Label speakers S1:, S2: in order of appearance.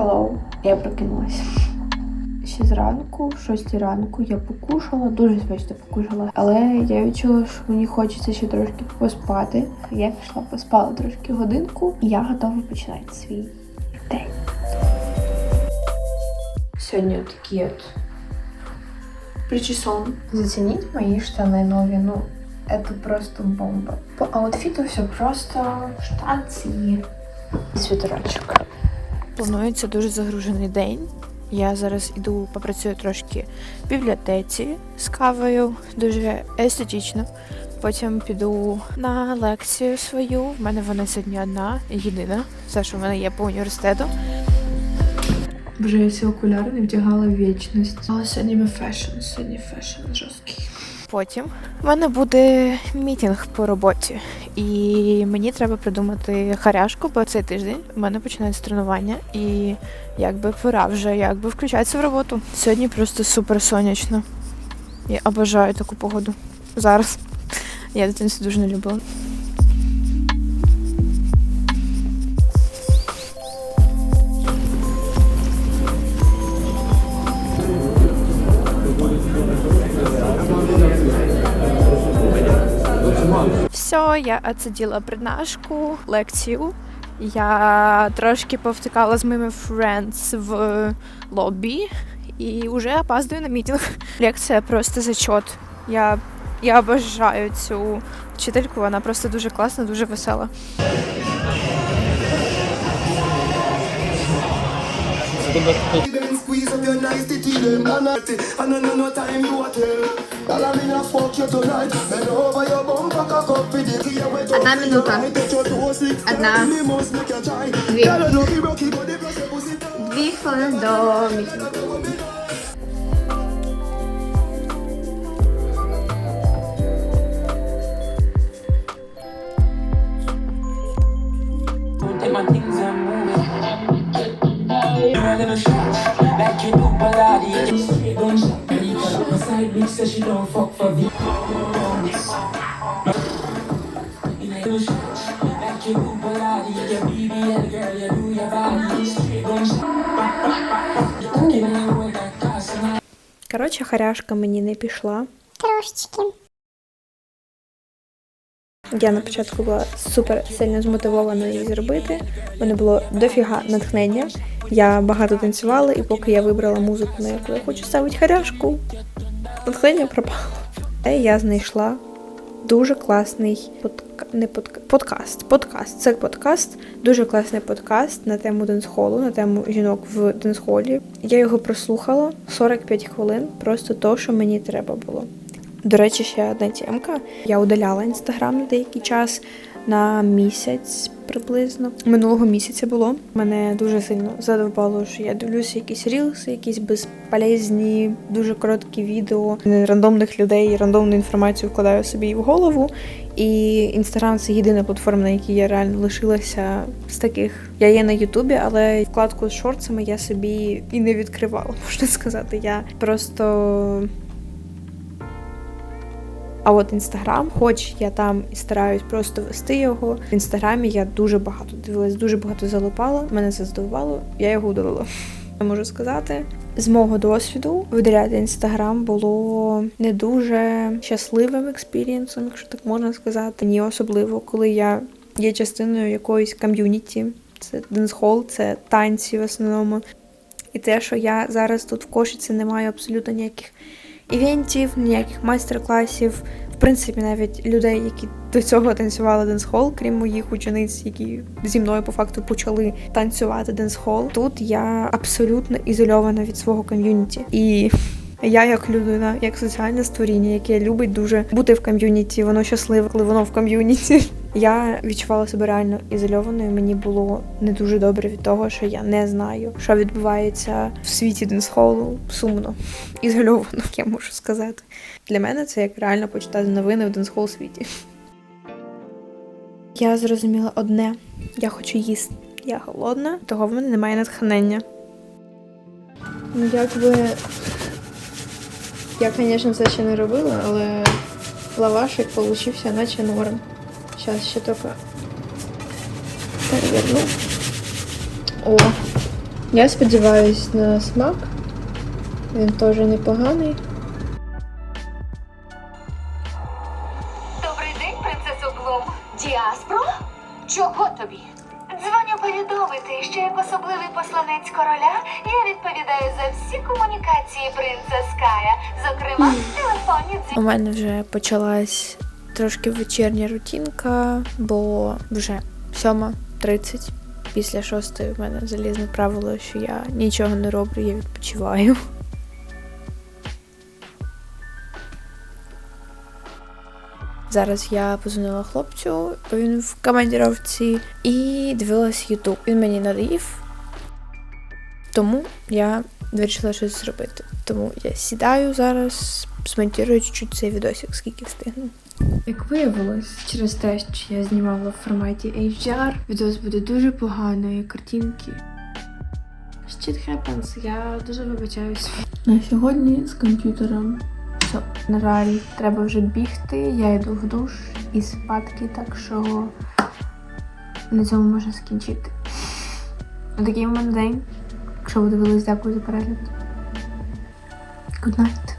S1: Hello, я прокинулася. Ще зранку, в 6 ранку, я покушала, дуже смачно покушала. Але я відчула, що мені хочеться ще трошки поспати. Я пішла, поспала трошки годинку, і я готова починати свій день. Сьогодні такі от причесон. Зацініть мої штани нові, ну это просто бомба. По аутфіту все просто штанці світерочок. Планується дуже загружений день. Я зараз іду попрацюю трошки в бібліотеці з кавою, дуже естетично. Потім піду на лекцію свою. В мене вона сьогодні одна, єдина, все, що в мене є по університету. Вже я ці окуляри не вдягала в вічність. Але сьогодні ми фешн, сьогодні фешн жорсткий. Потім в мене буде мітінг по роботі, і мені треба придумати харяшку, бо цей тиждень у мене починається тренування, і якби пора вже якби включатися в роботу. Сьогодні просто супер сонячно. Я обожаю таку погоду. Зараз. Я дитинство дуже не любила. Все, я отсиділа преднашку, лекцію. Я трошки повтикала з моїми friends в лобі і вже опаздую на мітинг. Лекція просто зачот. Я, я обожаю цю вчительку, вона просто дуже класна, дуже весела.
S2: Then squeeze up your nice titty, them and I and I know no time you a tell. Girl, I'm in a fuck you tonight. Bend over your bumper, cock up with it. Yeah, wait
S3: Одна
S2: up,
S3: минута.
S2: right, take your toe slick.
S3: Одна.
S2: Really must make you try.
S3: Дві.
S2: Girl, you lucky, rocky, but the plus your pussy tight.
S3: Дві хвилини до мітингу.
S4: Look bitch says she don't fuck for shot, like Your BBL girl, you do your body. Straight gunshot. You talking in with that class and I
S1: Коротше, харяшка мені не пішла.
S5: Трошечки.
S1: Я на початку була супер сильно змотивована її зробити. У мене було дофіга натхнення. Я багато танцювала, і поки я вибрала музику, на яку я хочу ставити харяшку, натхнення пропало. Я знайшла дуже класний подка... не подка... подкаст. Подкаст. Це подкаст, дуже класний подкаст на тему денсхолу, на тему жінок в денсхолі. Я його прослухала 45 хвилин, просто то, що мені треба було. До речі, ще одна тємка. Я удаляла інстаграм на деякий час на місяць приблизно. Минулого місяця було. Мене дуже сильно задовбало, що я дивлюся якісь рілси, якісь безполезні, дуже короткі відео рандомних людей, рандомну інформацію вкладаю собі в голову. І інстаграм це єдина платформа, на якій я реально лишилася з таких. Я є на Ютубі, але вкладку з шорцами я собі і не відкривала, можна сказати. Я просто а от інстаграм, хоч я там і стараюсь просто вести його. В інстаграмі я дуже багато дивилась, дуже багато залипала. Мене це здивувало, я його удалила. Я можу сказати, з мого досвіду видаляти інстаграм було не дуже щасливим експірієнсом, якщо так можна сказати. Ні, особливо, коли я є частиною якоїсь ком'юніті. Це денсхол, це танці в основному. І те, що я зараз тут в Кошиці не маю абсолютно ніяких івентів, ніяких майстер-класів. В принципі, навіть людей, які до цього танцювали денсхол, крім моїх учениць, які зі мною по факту почали танцювати денсхол. Тут я абсолютно ізольована від свого ком'юніті. І я як людина, як соціальне створіння, яке любить дуже бути в ком'юніті, воно щасливе, коли воно в ком'юніті. Я відчувала себе реально ізольованою. Мені було не дуже добре від того, що я не знаю, що відбувається в світі денсхолу. Сумно, ізольовано, я можу сказати. Для мене це як реально почитати новини в денсхол світі. Я зрозуміла одне: я хочу їсти. Я голодна, того в мене немає натхнення. Ну, якби. Я, звісно, це ще не робила, але лавашик получився наче норм. Зараз ще тільки переверну. О, Я сподіваюсь на смак. Він теж непоганий.
S5: Добрий день, принцесо Блум. Діаспро? Чого тобі? Дзвоню повідомити, що як особливий посланець короля я відповідаю за всі комунікації принца Ская, зокрема телефонні дзвінки.
S1: У мене вже почалась трошки вечірня рутінка, бо вже 7.30. Після шостої в мене залізне правило, що я нічого не роблю, я відпочиваю. Зараз я позвонила хлопцю, бо він в командіровці, і дивилась Ютуб. Він мені надоїв, тому я вирішила щось зробити. Тому я сідаю зараз, змонтирую чуть-чуть цей відосик, скільки встигну. Як виявилось, через те, що я знімала в форматі HDR, відео буде дуже поганої картинки. Shit happens, я дуже вибачаюсь. На сьогодні з комп'ютером На жаль, треба вже бігти, я йду в душ і спадки, так що на цьому можна скінчити. Такий в мене день. Якщо ви дивились, дякую за перегляд. Good night.